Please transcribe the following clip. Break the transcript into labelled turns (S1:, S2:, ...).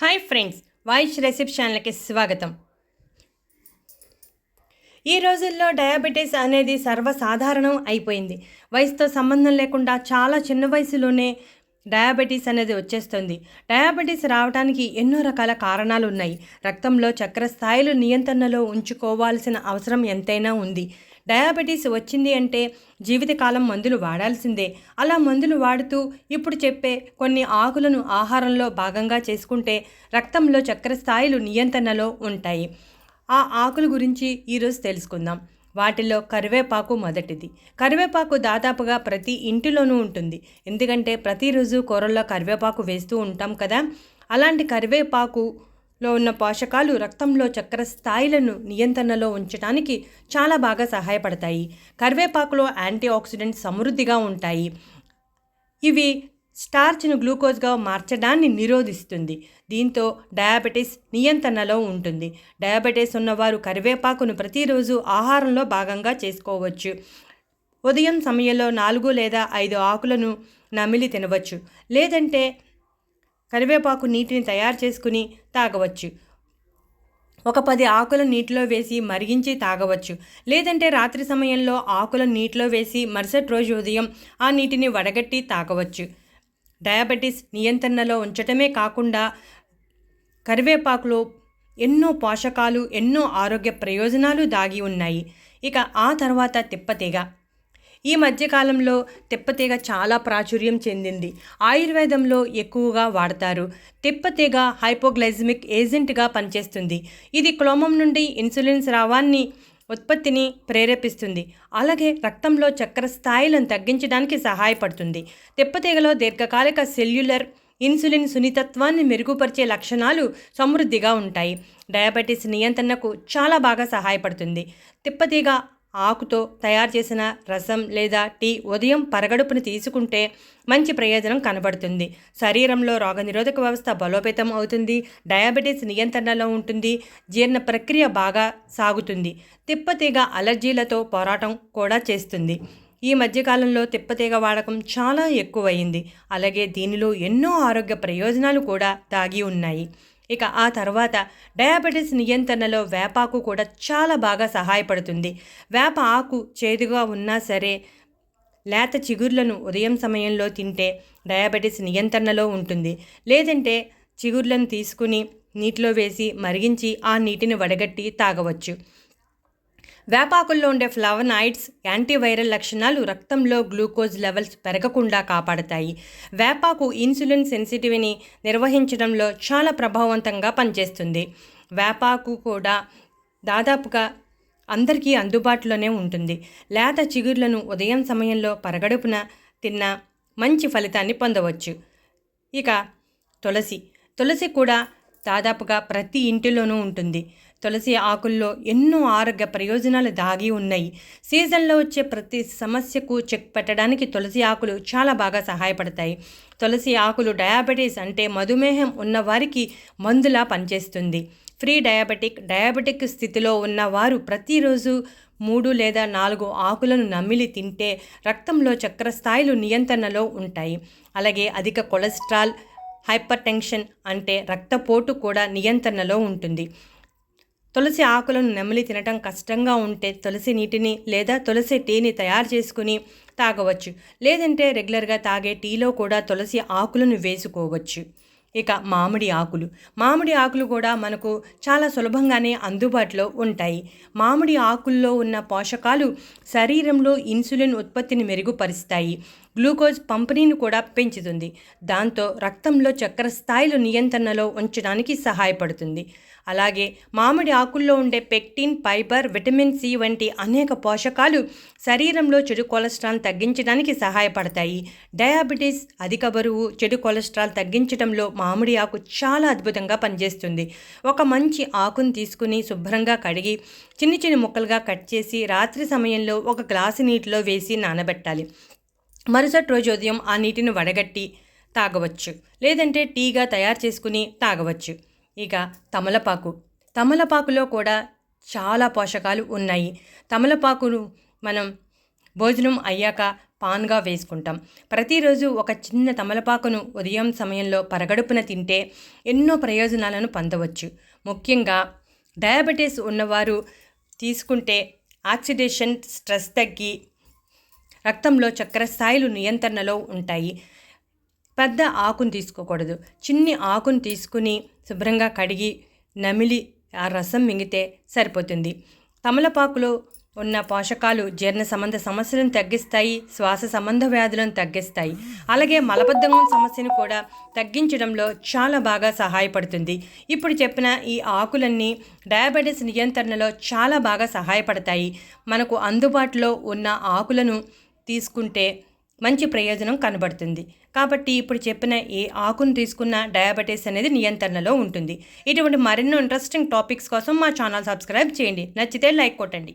S1: Hi friends voice రెసిప్ ఛానల్కి స్వాగతం. ఈ రోజుల్లో డయాబెటీస్ అనేది సర్వసాధారణం అయిపోయింది. వయసుతో సంబంధం లేకుండా చాలా చిన్న వయసులోనే డయాబెటీస్ అనేది వచ్చేస్తుంది. డయాబెటీస్ రావడానికి ఎన్నో రకాల కారణాలు ఉన్నాయి. రక్తంలో చక్కెర స్థాయిలు నియంత్రణలో ఉంచుకోవాల్సిన అవసరం ఎంతైనా ఉంది. డయాబెటీస్ వచ్చింది అంటే జీవితకాలం మందులు వాడాల్సిందే. అలా మందులు వాడుతూ ఇప్పుడు చెప్పే కొన్ని ఆకులను ఆహారంలో భాగంగా చేసుకుంటే రక్తంలో చక్కెర స్థాయిలు నియంత్రణలో ఉంటాయి. ఆ ఆకుల గురించి ఈరోజు తెలుసుకుందాం. వాటిలో కరివేపాకు మొదటిది. కరివేపాకు దాదాపుగా ప్రతి ఇంటిలోనూ ఉంటుంది. ఎందుకంటే ప్రతిరోజు కూరల్లో కరివేపాకు వేస్తూ ఉంటాం కదా. అలాంటి కరివేపాకు లో ఉన్న పోషకాలు రక్తంలో చక్కెర స్థాయిలను నియంత్రణలో ఉంచడానికి చాలా బాగా సహాయపడతాయి. కరివేపాకులో యాంటీ ఆక్సిడెంట్స్ సమృద్ధిగా ఉంటాయి. ఇవి స్టార్చ్ను గ్లూకోజ్గా మార్చడాన్ని నిరోధిస్తుంది. దీంతో డయాబెటీస్ నియంత్రణలో ఉంటుంది. డయాబెటీస్ ఉన్నవారు కరివేపాకును ప్రతిరోజు ఆహారంలో భాగంగా చేసుకోవచ్చు. ఉదయం సమయంలో నాలుగు లేదా ఐదు ఆకులను నమిలి తినవచ్చు. లేదంటే కరివేపాకు నీటిని తయారు చేసుకుని తాగవచ్చు. ఒక పది ఆకుల నీటిలో వేసి మరిగించి తాగవచ్చు. లేదంటే రాత్రి సమయంలో ఆకుల నీటిలో వేసి మరుసటి రోజు ఉదయం ఆ నీటిని వడగట్టి తాగవచ్చు. డయాబెటీస్ నియంత్రణలో ఉంచటమే కాకుండా కరివేపాకులో ఎన్నో పోషకాలు ఎన్నో ఆరోగ్య ప్రయోజనాలు దాగి ఉన్నాయి. ఇక ఆ తర్వాత తిప్పతీగ. ఈ మధ్యకాలంలో తెప్పతీగ చాలా ప్రాచుర్యం చెందింది. ఆయుర్వేదంలో ఎక్కువగా వాడతారు. తెప్పతీగ హైపోగ్లైజమిక్ ఏజెంట్గా పనిచేస్తుంది. ఇది క్లోమం నుండి ఇన్సులిన్ స్రావాన్ని ఉత్పత్తిని ప్రేరేపిస్తుంది. అలాగే రక్తంలో చక్కెర స్థాయిలను తగ్గించడానికి సహాయపడుతుంది. తెప్పతీగలో దీర్ఘకాలిక సెల్యులర్ ఇన్సులిన్ సున్నితత్వాన్ని మెరుగుపరిచే లక్షణాలు సమృద్ధిగా ఉంటాయి. డయాబెటీస్ నియంత్రణకు చాలా బాగా సహాయపడుతుంది. తిప్పతీగ ఆకుతో తయారు చేసిన రసం లేదా టీ ఉదయం పరగడుపును తీసుకుంటే మంచి ప్రయోజనం కనబడుతుంది. శరీరంలో రోగనిరోధక వ్యవస్థ బలోపేతం అవుతుంది. డయాబెటీస్ నియంత్రణలో ఉంటుంది. జీర్ణ ప్రక్రియ బాగా సాగుతుంది. తిప్పతీగ అలర్జీలతో పోరాటం కూడా చేస్తుంది. ఈ మధ్యకాలంలో తిప్పతీగ వాడకం చాలా ఎక్కువయింది అలాగే దీనిలో ఎన్నో ఆరోగ్య ప్రయోజనాలు కూడా దాగి ఉన్నాయి. ఇక ఆ తర్వాత డయాబెటీస్ నియంత్రణలో వేపాకు కూడా చాలా బాగా సహాయపడుతుంది. వేప ఆకు చేదుగా ఉన్నా సరే లేత చిగుర్లను ఉదయం సమయంలో తింటే డయాబెటీస్ నియంత్రణలో ఉంటుంది. లేదంటే చిగుర్లను తీసుకుని నీటిలో వేసి మరిగించి ఆ నీటిని వడగట్టి తాగవచ్చు. వేపాకుల్లో ఉండే ఫ్లవనాయిడ్స్ యాంటీవైరల్ లక్షణాలు రక్తంలో గ్లూకోజ్ లెవెల్స్ పెరగకుండా కాపాడతాయి. వేపాకు ఇన్సులిన్ సెన్సిటివిని నిర్వహించడంలో చాలా ప్రభావవంతంగా పనిచేస్తుంది. వేపాకు కూడా దాదాపుగా అందరికీ అందుబాటులోనే ఉంటుంది. లేత చిగుర్లను ఉదయం సమయంలో పరగడుపున తిన్న మంచి ఫలితాన్ని పొందవచ్చు. ఇక తులసి. తులసి కూడా దాదాపుగా ప్రతి ఇంటిలోనూ ఉంటుంది. తులసి ఆకుల్లో ఎన్నో ఆరోగ్య ప్రయోజనాలు దాగి ఉన్నాయి. సీజన్లో వచ్చే ప్రతి సమస్యకు చెక్ పెట్టడానికి తులసి ఆకులు చాలా బాగా సహాయపడతాయి. తులసి ఆకులు డయాబెటీస్ అంటే మధుమేహం ఉన్నవారికి మందులా పనిచేస్తుంది. ఫ్రీ డయాబెటిక్ డయాబెటిక్ స్థితిలో ఉన్నవారు ప్రతిరోజు మూడు లేదా నాలుగు ఆకులను నమిలి తింటే రక్తంలో చక్కెర స్థాయిలు నియంత్రణలో ఉంటాయి. అలాగే అధిక కొలెస్ట్రాల్ హైపర్ టెన్షన్ అంటే రక్తపోటు కూడా నియంత్రణలో ఉంటుంది. తులసి ఆకులను నెమలి తినటం కష్టంగా ఉంటే తులసి నీటిని లేదా తులసి టీని తయారు చేసుకుని తాగవచ్చు. లేదంటే రెగ్యులర్గా తాగే టీలో కూడా తులసి ఆకులను వేసుకోవచ్చు. ఇక మామిడి ఆకులు. మామిడి ఆకులు కూడా మనకు చాలా సులభంగానే అందుబాటులో ఉంటాయి. మామిడి ఆకుల్లో ఉన్న పోషకాలు శరీరంలో ఇన్సులిన్ ఉత్పత్తిని మెరుగుపరుస్తాయి. గ్లూకోజ్ పంపిణీని కూడా పెంచుతుంది. దాంతో రక్తంలో చక్కెర స్థాయిలు నియంత్రణలో ఉంచడానికి సహాయపడుతుంది. అలాగే మామిడి ఆకుల్లో ఉండే పెక్టిన్ ఫైబర్ విటమిన్ సి వంటి అనేక పోషకాలు శరీరంలో చెడు కొలెస్ట్రాల్ తగ్గించడానికి సహాయపడతాయి. డయాబెటీస్ అధిక బరువు చెడు కొలెస్ట్రాల్ తగ్గించడంలో మామిడి ఆకు చాలా అద్భుతంగా పనిచేస్తుంది. ఒక మంచి ఆకును తీసుకుని శుభ్రంగా కడిగి చిన్న చిన్న ముక్కలుగా కట్ చేసి రాత్రి సమయంలో ఒక గ్లాసు నీటిలో వేసి నానబెట్టాలి. మరుసటి రోజు ఉదయం ఆ నీటిని వడగట్టి తాగవచ్చు. లేదంటే టీగా తయారు చేసుకుని తాగవచ్చు. ఇక తమలపాకు. తమలపాకులో కూడా చాలా పోషకాలు ఉన్నాయి. తమలపాకును మనం భోజనం అయ్యాక పాన్గా వేసుకుంటాం. ప్రతిరోజు ఒక చిన్న తమలపాకును ఉదయం సమయంలో పరగడుపున తింటే ఎన్నో ప్రయోజనాలను పొందవచ్చు. ముఖ్యంగా డయాబెటీస్ ఉన్నవారు తీసుకుంటే ఆక్సిడేషన్ స్ట్రెస్ తగ్గి రక్తంలో చక్కెర స్థాయిలు నియంత్రణలో ఉంటాయి. పెద్ద ఆకును తీసుకోకూడదు. చిన్ని ఆకును తీసుకుని శుభ్రంగా కడిగి నమిలి ఆ రసం మింగితే సరిపోతుంది. తమలపాకులో ఉన్న పోషకాలు జీర్ణ సంబంధ సమస్యలను తగ్గిస్తాయి శ్వాస సంబంధ వ్యాధులను తగ్గిస్తాయి. అలాగే మలబద్ధకం సమస్యను కూడా తగ్గించడంలో చాలా బాగా సహాయపడుతుంది. ఇప్పుడు చెప్పిన ఈ ఆకులన్నీ డయాబెటీస్ నియంత్రణలో చాలా బాగా సహాయపడతాయి. మనకు అందుబాటులో ఉన్న ఆకులను తీసుకుంటే మంచి ప్రయోజనం కనబడుతుంది. కాబట్టి ఇప్పుడు చెప్పిన ఏ ఆకును తీసుకున్న డయాబెటీస్ అనేది నియంత్రణలో ఉంటుంది. ఇటువంటి మరెన్నో ఇంట్రెస్టింగ్ టాపిక్స్ కోసం మా ఛానల్ సబ్స్క్రైబ్ చేయండి. నచ్చితే లైక్ కొట్టండి.